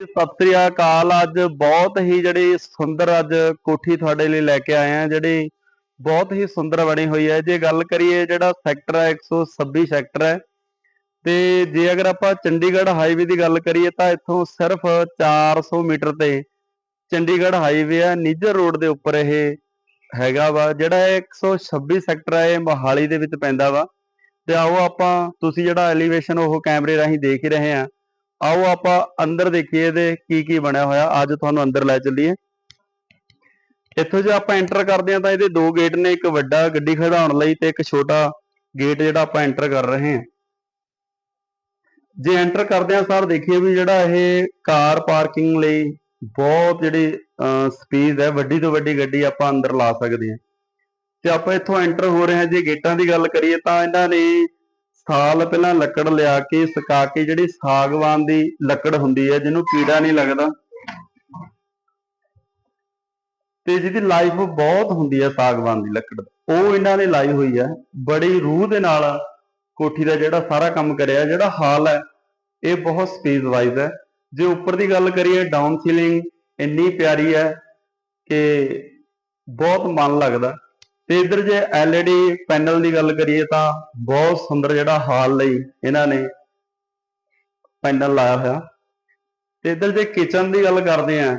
ਸਤਿ ਸ੍ਰੀ ਅਕਾਲ। ਅੱਜ ਬਹੁਤ ਹੀ ਜਿਹੜੀ ਸੁੰਦਰ ਅੱਜ ਕੋਠੀ ਤੁਹਾਡੇ ਲਈ ਲੈ ਕੇ ਆਏ ਆ ਜਿਹੜੀ ਬਹੁਤ ਹੀ ਸੁੰਦਰ ਬਣੀ ਹੋਈ ਹੈ। ਜੇ ਗੱਲ ਕਰੀਏ ਜਿਹੜਾ ਸੈਕਟਰ ਹੈ 126 ਸੈਕਟਰ ਹੈ। ਤੇ ਜੇ ਅਗਰ ਆਪਾਂ ਚੰਡੀਗੜ੍ਹ ਹਾਈਵੇ ਦੀ ਗੱਲ ਕਰੀਏ ਤਾਂ ਇੱਥੋਂ ਸਿਰਫ 400 ਮੀਟਰ ਤੇ ਚੰਡੀਗੜ੍ਹ ਹਾਈਵੇ ਆ ਨਿੱਜਰ ਰੋਡ ਦੇ ਉੱਪਰ ਇਹ ਹੈਗਾ ਵਾ, ਜਿਹੜਾ ਇਹ 126 ਸੈਕਟਰ ਹੈ, ਇਹ ਮੋਹਾਲੀ ਦੇ ਵਿੱਚ ਪੈਂਦਾ ਵਾ। ਤੇ ਆਓ ਆਪਾਂ, ਤੁਸੀਂ ਜਿਹੜਾ ਐਲੀਵੇਸ਼ਨ ਉਹ ਕੈਮਰੇ ਰਾਹੀਂ ਦੇਖ ਹੀ ਰਹੇ ਆ ਆਓ ਆਪਾਂ ਅੰਦਰ ਦੇਖੀਏ ਇਹਦੇ ਕੀ ਕੀ ਬਣਿਆ ਹੋਇਆ। ਅੱਜ ਤੁਹਾਨੂੰ ਅੰਦਰ ਲੈ ਚੱਲੀਏ। ਇੱਥੋਂ ਜੇ ਆਪਾਂ ਐਂਟਰ ਕਰਦੇ ਹਾਂ ਤਾਂ ਇਹਦੇ ਦੋ ਗੇਟ ਨੇ, ਇੱਕ ਵੱਡਾ ਗੱਡੀ ਖੜਾਉਣ ਲਈ ਤੇ ਇੱਕ ਛੋਟਾ ਗੇਟ ਜਿਹੜਾ ਆਪਾਂ ਐਂਟਰ ਕਰ ਰਹੇ ਹਾਂ। ਜੇ ਐਂਟਰ ਕਰਦੇ ਹਾਂ ਸਰ, ਦੇਖੀਏ ਵੀ ਜਿਹੜਾ ਇਹ ਕਾਰ ਪਾਰਕਿੰਗ ਲਈ ਬਹੁਤ ਜਿਹੜੀ ਸਪੇਸ ਹੈ, ਵੱਡੀ ਤੋਂ ਵੱਡੀ ਗੱਡੀ ਆਪਾਂ ਅੰਦਰ ਲਾ ਸਕਦੇ ਹਾਂ। ਤੇ ਆਪਾਂ ਇੱਥੋਂ ਐਂਟਰ ਹੋ ਰਹੇ ਹਾਂ। ਜੇ ਗੇਟਾਂ ਦੀ ਗੱਲ ਕਰੀਏ ਤਾਂ ਇਹਨਾਂ ਨੇ ਸਾਲ ਪਹਿਲਾਂ ਲੱਕੜ ਲਿਆ ਕੇ ਸੁਕਾ ਕੇ ਜਿਹੜੀ ਸਾਗਵਾਨ ਦੀ ਲੱਕੜ ਹੁੰਦੀ ਹੈ, ਜਿਹਨੂੰ ਕੀੜਾ ਨਹੀਂ ਲੱਗਦਾ। ਤੇ ਜਿਹਦੀ ਲਾਈਫ ਬਹੁਤ ਹੁੰਦੀ ਹੈ ਸਾਗਵਾਨ ਦੀ ਲੱਕੜ ਉਹ ਇਹਨਾਂ ਨੇ ਲਾਈ ਹੋਈ ਹੈ। ਬੜੀ ਰੂਹ ਦੇ ਨਾਲ ਕੋਠੀ ਦਾ ਜਿਹੜਾ ਸਾਰਾ ਕੰਮ ਕਰਿਆ, ਜਿਹੜਾ ਹਾਲ ਹੈ, ਇਹ ਬਹੁਤ ਸਪੇਸ ਵਾਈਜ਼ ਹੈ। ਜੇ ਉੱਪਰ ਦੀ ਗੱਲ ਕਰੀਏ ਡਾਊਨ ਸੀਲਿੰਗ ਇੰਨੀ ਪਿਆਰੀ ਹੈ ਕਿ ਬਹੁਤ ਮਨ ਲੱਗਦਾ। ਤੇ ਇਧਰ ਜੇ LED ਪੈਨਲ ਦੀ ਗੱਲ ਕਰੀਏ ਤਾਂ ਬਹੁਤ ਸੁੰਦਰ ਜਿਹੜਾ ਹਾਲ ਲਈ ਇਹਨਾਂ ਨੇ ਪੈਨਲ ਲਾਇਆ ਹੋਇਆ। ਤੇ ਇਧਰ ਜੇ ਕਿਚਨ ਦੀ ਗੱਲ ਕਰਦੇ ਆ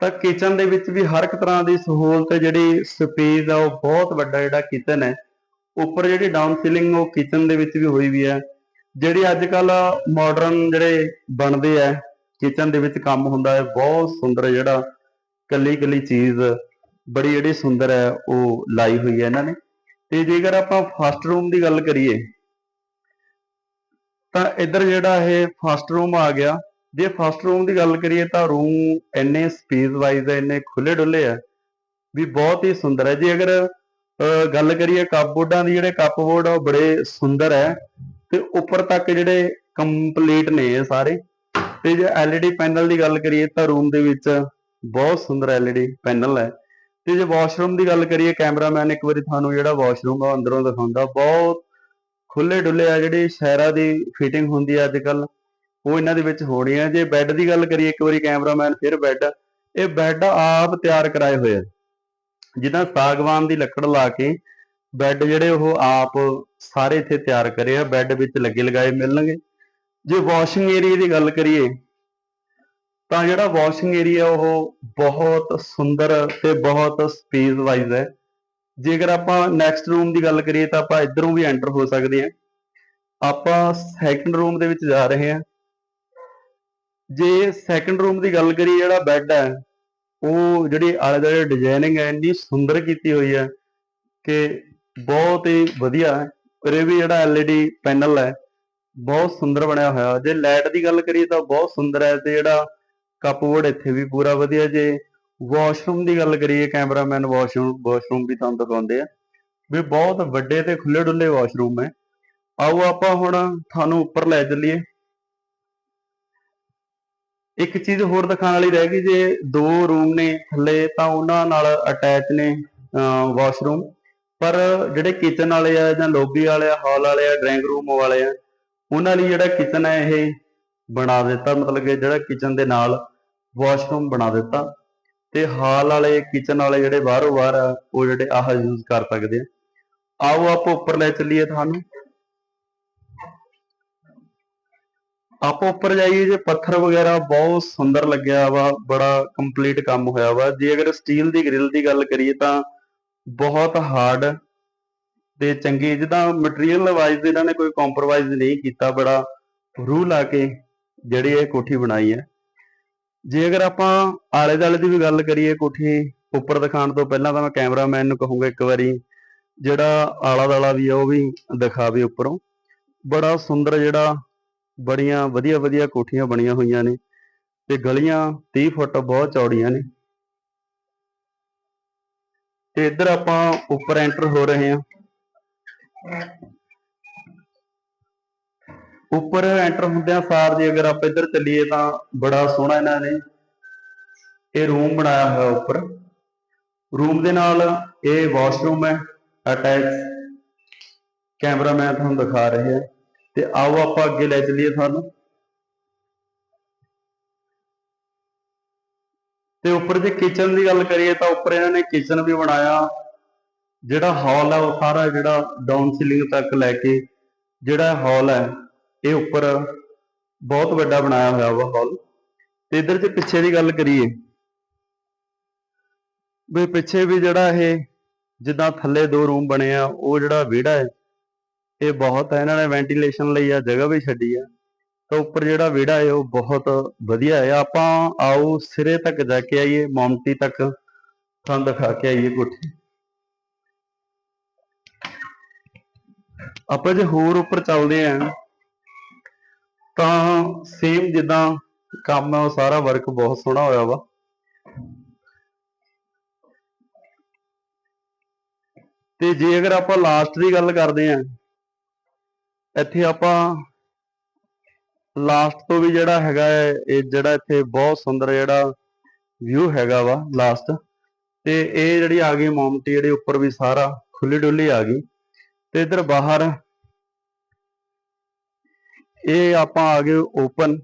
ਤਾਂ ਕਿਚਨ ਦੇ ਵਿੱਚ ਵੀ ਹਰ ਇੱਕ ਤਰ੍ਹਾਂ ਦੀ ਸਹੂਲਤ ਜਿਹੜੀ ਸਪੇਸ ਆ, ਉਹ ਬਹੁਤ ਵੱਡਾ ਜਿਹੜਾ ਕਿਚਨ ਹੈ। ਉੱਪਰ ਜਿਹੜੀ ਡਾਊਨ ਸੀਲਿੰਗ ਉਹ ਕਿਚਨ ਦੇ ਵਿੱਚ ਵੀ ਹੋਈ ਵੀ ਹੈ। ਜਿਹੜੀ ਅੱਜ ਕੱਲ ਮਾਡਰਨ ਜਿਹੜੇ ਬਣਦੇ ਆ ਕਿਚਨ ਦੇ ਵਿੱਚ ਕੰਮ ਹੁੰਦਾ ਹੈ, ਬਹੁਤ ਸੁੰਦਰ ਜਿਹੜਾ ਕੱਲੀ ਕੱਲੀ ਚੀਜ਼ ਬੜੀ ਜਿਹੜੀ ਸੁੰਦਰ ਹੈ ਉਹ ਲਾਈ ਹੋਈ ਹੈ ਇਹਨਾਂ ਨੇ। ਤੇ ਜੇਕਰ ਆਪਾਂ ਫਸਟ ਰੂਮ ਦੀ ਗੱਲ ਕਰੀਏ ਤਾਂ ਇੱਧਰ ਜਿਹੜਾ ਇਹ ਫਸਟ ਰੂਮ ਆ ਗਿਆ। ਜੇ ਫਸਟ ਰੂਮ ਦੀ ਗੱਲ ਕਰੀਏ ਤਾਂ ਰੂਮ ਇੰਨੇ ਸਪੇਸ ਵਾਈਜ਼ ਹੈ ਇੰਨੇ ਖੁੱਲੇ ਡੁੱਲੇ ਆ ਵੀ ਬਹੁਤ ਹੀ ਸੁੰਦਰ ਹੈ। ਜੇ ਅਗਰ ਅਹ, ਗੱਲ ਕਰੀਏ ਕੱਪਬੋਰਡਾਂ ਦੀ ਜਿਹੜੇ ਕੱਪਬੋਰਡ ਆ ਉਹ ਬੜੇ ਸੁੰਦਰ ਹੈ ਤੇ ਉੱਪਰ ਤੱਕ ਜਿਹੜੇ ਕੰਪਲੀਟ ਨੇ ਇਹ ਸਾਰੇ। ਤੇ ਜੇ LED ਪੈਨਲ ਦੀ ਗੱਲ ਕਰੀਏ ਤਾਂ ਰੂਮ ਦੇ ਵਿੱਚ ਬਹੁਤ ਸੁੰਦਰ LED ਪੈਨਲ ਹੈ। ਤੇ ਜੇ ਵਾਸ਼ਰੂਮ ਦੀ ਗੱਲ ਕਰੀਏ ਕੈਮਰਾਮੈਨ ਇੱਕ ਵਾਰੀ ਤੁਹਾਨੂੰ ਜਿਹੜਾ ਵਾਸ਼ਰੂਮ ਆ ਅੰਦਰੋਂ ਦਿਖਾਉਂਦਾ। ਬਹੁਤ ਖੁੱਲੇ ਡੁੱਲੇ ਆ ਜਿਹੜੀ ਸ਼ਹਿਰਾਂ ਦੀ ਫਿਟਿੰਗ ਹੁੰਦੀ ਆ ਅੱਜ ਕੱਲ ਉਹ ਇਹਨਾਂ ਦੇ ਵਿੱਚ ਹੋਣੀ ਆ ਜੇ ਬੈੱਡ ਦੀ ਗੱਲ ਕਰੀਏ, ਇੱਕ ਵਾਰੀ ਕੈਮਰਾਮੈਨ ਫਿਰ ਬੈੱਡ ਇਹ ਬੈੱਡ ਆਪ ਤਿਆਰ ਕਰਾਏ ਹੋਏ ਆ। ਜਿੱਦਾਂ ਸਾਗਵਾਨ ਦੀ ਲੱਕੜ ਲਾ ਕੇ ਬੈੱਡ ਜਿਹੜੇ ਉਹ ਆਪ ਸਾਰੇ ਇੱਥੇ ਤਿਆਰ ਕਰੇ ਆ। ਬੈੱਡ ਵਿੱਚ ਲੱਗੇ ਲਗਾਏ ਮਿਲਣਗੇ। ਜੇ ਵਾਸ਼ਿੰਗ ਏਰੀਆ ਦੀ ਗੱਲ ਕਰੀਏ ਤਾਂ ਜਿਹੜਾ ਵਾਸ਼ਿੰਗ ਏਰੀਆ ਉਹ ਬਹੁਤ ਸੁੰਦਰ ਤੇ ਬਹੁਤ ਸਪੇਸ ਵਾਈਜ਼ ਹੈ। ਜੇਕਰ ਆਪਾਂ ਨੈਕਸਟ ਰੂਮ ਦੀ ਗੱਲ ਕਰੀਏ ਤਾਂ ਆਪਾਂ ਇਧਰੋਂ ਵੀ ਐਂਟਰ ਹੋ ਸਕਦੇ ਹਾਂ। ਆਪਾਂ ਸੈਕੰਡ ਰੂਮ ਦੇ ਵਿੱਚ ਜਾ ਰਹੇ ਹਾਂ। ਜੇ ਸੈਕੰਡ ਰੂਮ ਦੀ ਗੱਲ ਕਰੀਏ ਜਿਹੜਾ ਬੈੱਡ ਹੈ, ਉਹ ਜਿਹੜੀ ਆਲੇ ਦੁਆਲੇ ਡਿਜ਼ਾਈਨਿੰਗ ਹੈ, ਇੰਨੀ ਸੁੰਦਰ ਕੀਤੀ ਹੋਈ ਹੈ ਕਿ ਬਹੁਤ ਹੀ ਵਧੀਆ ਹੈ। ਪਰ ਇਹ ਵੀ ਜਿਹੜਾ LED ਪੈਨਲ ਹੈ, ਬਹੁਤ ਸੁੰਦਰ ਬਣਿਆ ਹੋਇਆ। ਜੇ ਲਾਈਟ ਦੀ ਗੱਲ ਕਰੀਏ ਤਾਂ ਬਹੁਤ ਸੁੰਦਰ ਹੈ ਤੇ ਜਿਹੜਾ ਕੱਪਬੋਰਡ ਇੱਥੇ ਵੀ ਪੂਰਾ ਵਧੀਆ ਜੇ। ਵਾਸ਼ਰੂਮ ਦੀ ਗੱਲ ਕਰੀਏ ਕੈਮਰਾਮੈਨ ਵਾਸ਼ਰੂਮ ਵਾਸ਼ਰੂਮ ਵੀ ਤੁਹਾਨੂੰ ਦਿਖਾਉਂਦੇ ਆ। ਵੀ ਬਹੁਤ ਵੱਡੇ ਤੇ ਖੁੱਲੇ ਡੁੱਲੇ ਵਾਸ਼ਰੂਮ ਹੈ ਆਓ ਆਪਾਂ ਹੁਣ ਤੁਹਾਨੂੰ ਉੱਪਰ ਲੈ ਚੱਲੀਏ। ਇੱਕ ਚੀਜ਼ ਹੋਰ ਦਿਖਾਉਣ ਵਾਲੀ ਰਹਿ ਗਈ ਜੇ, ਦੋ ਰੂਮ ਨੇ ਥੱਲੇ, ਤਾਂ ਉਹਨਾਂ ਨਾਲ ਅਟੈਚ ਨੇ ਵਾਸ਼ਰੂਮ ਪਰ ਜਿਹੜੇ ਕਿਚਨ ਵਾਲੇ ਆ ਜਾਂ ਲੋਬੀ ਵਾਲੇ ਆ ਹਾਲ ਵਾਲੇ ਆ ਡਰਾਇੰਗ ਰੂਮ ਵਾਲੇ ਆ, ਉਹਨਾਂ ਲਈ ਜਿਹੜਾ ਕਿਚਨ ਹੈ ਇਹ ਬਣਾ ਦਿੱਤਾ। ਮਤਲਬ ਕਿ ਜਿਹੜਾ ਕਿਚਨ ਦੇ ਨਾਲ ਵਾਸ਼ਰੂਮ ਬਣਾ ਦਿੱਤਾ ਤੇ ਹਾਲ ਵਾਲੇ ਕਿਚਨ ਵਾਲੇ ਜਿਹੜੇ ਬਾਹਰੋਂ ਬਾਹਰ ਆ, ਉਹ ਜਿਹੜੇ ਆਹ ਯੂਜ਼ ਕਰ ਸਕਦੇ ਆ। ਆਓ ਆਪਾਂ ਉੱਪਰ ਲੈ ਚੱਲੀਏ ਤੁਹਾਨੂੰ। ਆਪਾਂ ਉੱਪਰ ਜਾਈਏ ਜੇ ਪੱਥਰ ਵਗੈਰਾ ਬਹੁਤ ਸੁੰਦਰ ਲੱਗਿਆ ਵਾ, ਬੜਾ ਕੰਪਲੀਟ ਕੰਮ ਹੋਇਆ ਵਾ। ਜੇ ਅਗਰ ਸਟੀਲ ਦੀ ਗ੍ਰਿਲ ਦੀ ਗੱਲ ਕਰੀਏ ਤਾਂ ਬਹੁਤ ਹਾਰਡ ਤੇ ਚੰਗੀ, ਜਿੱਦਾਂ ਮਟੀਰੀਅਲ ਵਾਈਜ਼ ਇਹਨਾਂ ਨੇ ਕੋਈ ਕੰਪਰੋਮਾਈਜ਼ ਨਹੀਂ ਕੀਤਾ, ਬੜਾ ਰੂਹ ਲਾ ਕੇ ਜਿਹੜੀ ਇਹ ਕੋਠੀ ਬਣਾਈ ਹੈ। ਜੇ ਅਗਰ ਆਪਾਂ ਆਲੇ ਦਾਲੇ ਦੀ ਵੀ ਗੱਲ ਕਰੀਏ ਕੋਠੀ ਉੱਪਰ ਦਿਖਾਉਣ ਤੋਂ ਪਹਿਲਾਂ ਤਾਂ ਮੈਂ ਕੈਮਰਾਮੈਨ ਨੂੰ ਕਹੂੰਗਾ ਇੱਕ ਵਾਰੀ, ਜਿਹੜਾ ਆਲਾ ਦਾਲਾ ਵੀ ਆ ਉਹ ਵੀ ਦਿਖਾਵੇ ਉੱਪਰੋਂ। ਬੜਾ ਸੁੰਦਰ ਜਿਹੜਾ ਬੜੀਆਂ ਵਧੀਆ ਵਧੀਆ ਕੋਠੀਆਂ ਬਣੀਆਂ ਹੋਈਆਂ ਨੇ ਤੇ ਗਲੀਆਂ 30 ਫੁੱਟ ਬਹੁਤ ਚੌੜੀਆਂ ਨੇ। ਤੇ ਇੱਧਰ ਆਪਾਂ ਉੱਪਰ ਐਂਟਰ ਹੋ ਰਹੇ ਹਾਂ। ਉੱਪਰ ਐਂਟਰ ਹੁੰਦਿਆਂ ਸਾਰ ਜੇ ਅਗਰ ਆਪਾਂ ਇੱਧਰ ਚੱਲੀਏ ਤਾਂ ਬੜਾ ਸੋਹਣਾ ਇਹਨਾਂ ਨੇ ਇਹ ਰੂਮ ਬਣਾਇਆ ਹੋਇਆ ਉੱਪਰ। ਰੂਮ ਦੇ ਨਾਲ ਇਹ ਵਾਸ਼ਰੂਮ ਹੈ ਅਟੈਚ ਕੈਮਰਾਮੈਨ ਤੁਹਾਨੂੰ ਦਿਖਾ ਰਹੇ ਹੈ। ਤੇ ਆਓ ਆਪਾਂ ਅੱਗੇ ਲੈ ਚੱਲੀਏ ਤੁਹਾਨੂੰ ਤੇ ਉੱਪਰ ਜੇ ਕਿਚਨ ਦੀ ਗੱਲ ਕਰੀਏ ਤਾਂ ਉੱਪਰ ਇਹਨਾਂ ਨੇ ਕਿਚਨ ਵੀ ਬਣਾਇਆ। ਜਿਹੜਾ ਹਾਲ ਹੈ ਉਹ ਸਾਰਾ ਜਿਹੜਾ ਡਾਊਨ ਸੀਲਿੰਗ ਤੱਕ ਲੈ ਕੇ ਜਿਹੜਾ ਹਾਲ ਹੈ ਇਹ ਉੱਪਰ ਬਹੁਤ ਵੱਡਾ ਬਣਾਇਆ ਹੋਇਆ ਵਾ ਹਾਲ ਤੇ ਇਧਰ ਜੇ ਪਿੱਛੇ ਦੀ ਗੱਲ ਕਰੀਏ, ਵੀ ਪਿੱਛੇ ਵੀ ਜਿਹੜਾ ਇਹ ਜਿੱਦਾਂ ਥੱਲੇ ਦੋ ਰੂਮ ਬਣੇ ਆ, ਉਹ ਜਿਹੜਾ ਵਿਹੜਾ ਹੈ, ਇਹ ਬਹੁਤ ਹੈ ਇਹਨਾਂ ਨੇ ਵੈਂਟੀਲੇਸ਼ਨ ਲਈ ਆ, ਜਗ੍ਹਾ ਵੀ ਛੱਡੀ ਆ। ਤਾਂ ਉੱਪਰ ਜਿਹੜਾ ਵਿਹੜਾ ਹੈ, ਉਹ ਬਹੁਤ ਵਧੀਆ ਹੈ। ਆਪਾਂ ਆਓ ਸਿਰੇ ਤੱਕ ਜਾ ਕੇ ਆਈਏ, ਮੌਮਟੀ ਤੱਕ ਤੁਹਾਨੂੰ ਦਿਖਾ ਕੇ ਆਈਏ ਕੋਠੀ। ਆਪਾਂ ਜੇ ਹੋਰ ਉੱਪਰ ਚੱਲਦੇ ਆਂ ਤਾਂ ਸੇਮ ਜਿੱਦਾਂ ਕੰਮ ਹੈ, ਉਹ ਸਾਰਾ ਵਰਕ ਬਹੁਤ ਸੋਹਣਾ ਹੋਇਆ ਵਾ। ਤੇ ਜੇ ਅਗਰ ਆਪਾਂ ਲਾਸਟ ਦੀ ਗੱਲ ਕਰਦੇ ਆਂ ਇੱਥੇ ਆਪਾਂ ਲਾਸਟ ਤੋਂ ਵੀ ਜਿਹੜਾ ਹੈਗਾ ਹੈ, ਇਹ ਜਿਹੜਾ ਇੱਥੇ ਬਹੁਤ ਸੁੰਦਰ ਜਿਹੜਾ ਵਿਊ ਹੈਗਾ ਵਾ ਲਾਸਟ ਤੇ ਇਹ ਜਿਹੜੀ ਆ ਗਈ ਮੌਮਟੀ ਜਿਹੜੀ ਉੱਪਰ ਵੀ ਸਾਰਾ ਖੁੱਲੀ ਡੁੱਲੀ ਆ ਗਈ। ਤੇ ਇਧਰ ਬਾਹਰ ਇਹ ਆਪਾਂ ਆ ਗਏ ਓਪਨ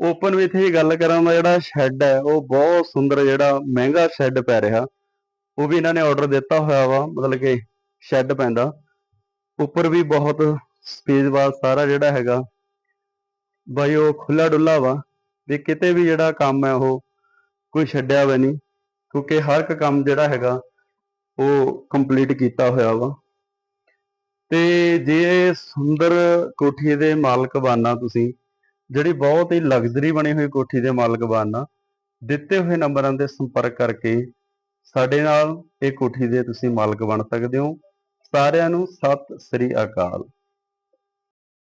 ਓਪਨ ਵਿੱਚ ਇਹ ਗੱਲ ਕਰਾਂ ਦਾ ਜਿਹੜਾ ਸ਼ੈੱਡ ਹੈ, ਉਹ ਬਹੁਤ ਸੁੰਦਰ ਜਿਹੜਾ ਮਹਿੰਗਾ ਸ਼ੈੱਡ ਪੈ ਰਿਹਾ। ਉਹ ਵੀ ਇਹਨਾਂ ਨੇ ਆਰਡਰ ਦਿੱਤਾ ਹੋਇਆ ਵਾ, ਮਤਲਬ ਕਿ ਸ਼ੈੱਡ ਪੈਂਦਾ। ਉੱਪਰ ਵੀ ਬਹੁਤ ਸਪੇਸ ਵਾ, ਸਾਰਾ ਜਿਹੜਾ ਹੈਗਾ। ਬਾਈ ਉਹ ਖੁੱਲਾ ਡੁੱਲਾ ਵਾ, ਵੀ ਕਿਤੇ ਵੀ ਜਿਹੜਾ ਕੰਮ ਹੈ ਉਹ ਕੋਈ ਛੱਡਿਆ ਵਾ ਨਹੀਂ, ਕਿਉਂਕਿ ਹਰ ਇੱਕ ਕੰਮ ਜਿਹੜਾ ਹੈਗਾ, ਉਹ ਕੰਪਲੀਟ ਕੀਤਾ ਹੋਇਆ ਵਾ। ਤੇ ਜੇ ਸੁੰਦਰ ਕੋਠੀ ਦੇ ਮਾਲਕ ਬਾਨਾ ਤੁਸੀਂ, ਜਿਹੜੀ ਬਹੁਤ ਹੀ ਲਗਜ਼ਰੀ ਬਣੀ ਹੋਈ ਕੋਠੀ ਦੇ ਮਾਲਕ ਬਣਨਾ, ਦਿੱਤੇ ਹੋਏ ਨੰਬਰਾਂ ਤੇ ਸੰਪਰਕ ਕਰਕੇ ਸਾਡੇ ਨਾਲ ਇਹ ਕੋਠੀ ਦੇ ਤੁਸੀਂ ਮਾਲਕ ਬਣ ਸਕਦੇ ਹੋ। ਸਾਰਿਆਂ ਨੂੰ ਸਤਿ ਸ੍ਰੀ ਅਕਾਲ।